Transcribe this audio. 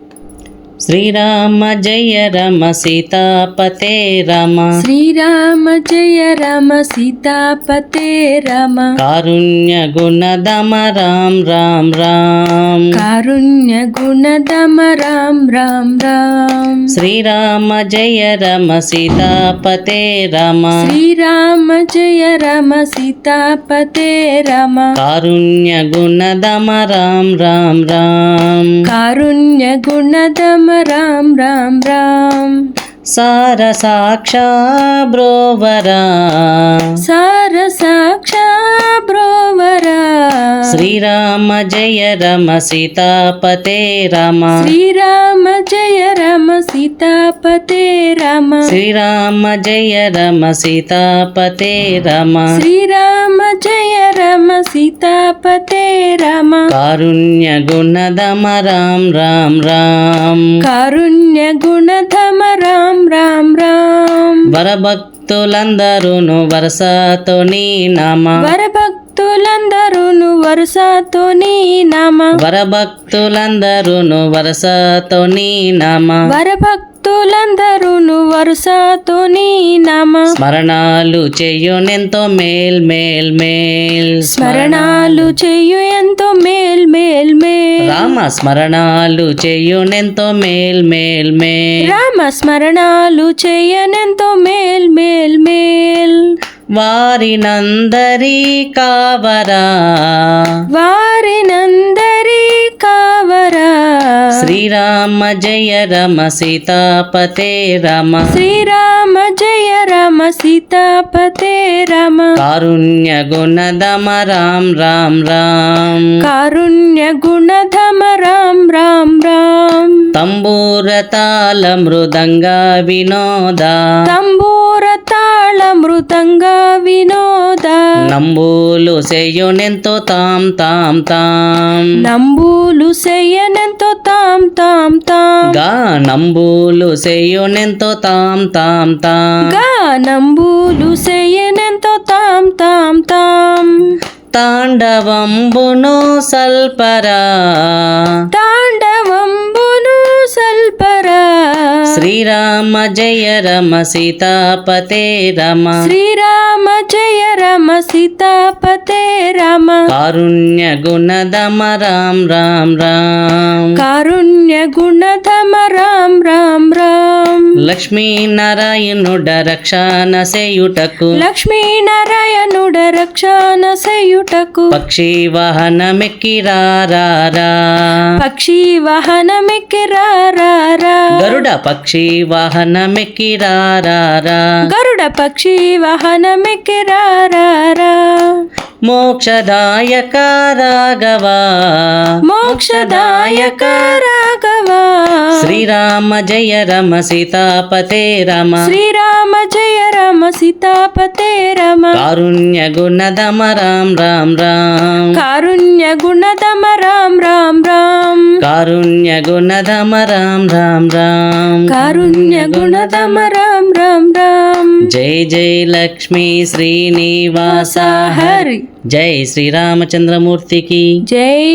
you Srirama జయ రమ సీతాపతే రమ. శ్రీరామ జయ రామ సీతాపతే రామ. కారుణ్య గుణదమ రామ్ రామ్ రామ్. కారుణ్య గుణదమ రామ్ రామ్ రామ్. శ్రీరామ జయ రమ సీతాపతే రమ. శ్రీరామ జయ రామ సీతాపతే రామ. కారుణ్య గుణదమ రామ్ రామ్ రామ్. కారుణ్య గుణదమ రామ్ రామ్ రామ్ సార సాక్షా బ్రోవరా సార సాక్షా శ్రీరామ జయ రమ సీతాపతే రమ. శ్రీరామ జయ రామ సీతాపతే రామ. శ్రీరామ జయ రమ సీతాపతే రమ. శ్రీరామ జయ రామ సీతాపతే రామ. కారుణ్య గుణదమ రామ్ రామ్ రామ్ కారుణ్య గుణధమ రామ్ రామ్ రామ్ వరభక్తులందరూను వరసతో నీ నామ. వరభక్తులందరూను వరుసతో నీ నామ. వరభక్తులందరూను వరసతో నీ నామ. వరభక్తులందరూను వరుసతో నీ నామ. స్మరణాలు చెయ్యునెంతో మేల్ మేల్ మేల్. స్మరణాలు చెయ్యు ఎంతో మేల్ మేల్ మేల్. రామ స్మరణాలు చెయ్యునెంతో మేల్ మేల్ మేల్. రామ స్మరణాలు చేయనెంతో మేల్ మేల్ మేల్. వారినందరి కావరా. వారినందరి కావరా. శ్రీరామ జయ రమ సీతాపతే రమ. శ్రీరామ జయ రామ సీతాపతే రామ. కారుణ్య గుణదమ రామ్ రామ్ రామ్. కారుణ్య గుణధమ రామ్ రామ్ రామ్. తంబూర తాళ మృదంగ వినోద. తంబూర మృదంగ వినోద. నంబూలు సెయ్యునెంతో తాం తాం తాం. నంబూలు సెయ్యనెంతో తాం తాం తాం. గా నంబూలు సెయ్యునెంతో తాం తాం తాం. గా నంబూలు సెయ్యనెంతో తాం తాం తాం. తాండవంబును సల్పరా. శ్రీరామ జయ రమ సీతాపతే రమ. శ్రీరామ జయ రామ సీతాపతే రామ. కారుణ్య గుణదమ రామ్ రామ్ రామ్. కారుణ్య గుణధమ రామ్ రామ్ రామ్. లక్ష్మీ నారాయణుడ రక్షణ సేయుటకు. లక్ష్మీనారాయణుడ రక్షణ సేయుటకు. పక్షి వాహనమెక్కిరారా పక్షి వాహనమెక్కిరారా గరుడ పక్షి వాహనమెక్కిరారా గరుడ పక్షి వాహనమెక్కిరారా మోక్షదాయక రాఘవా. మోక్షదాయక రాఘవ. శ్రీరామ జయ రమ సీతాపతే రమ. శ్రీరామ జయ రామ సీతాపతే రమ. కారుణ్య గుణదమ రామ్ రామ్ రామ్. కారుణ్య గుణదమ రామ్ రామ్ రామ్. కారుణ్య గుణదమ రామ్ రామ్. రామ్ కారుణ్య గుణదమ రామ్ రామ్ రామ్. జై జై లక్ష్మీ శ్రీనివాస. హరి. జై శ్రీరామచంద్రమూర్తికి. జై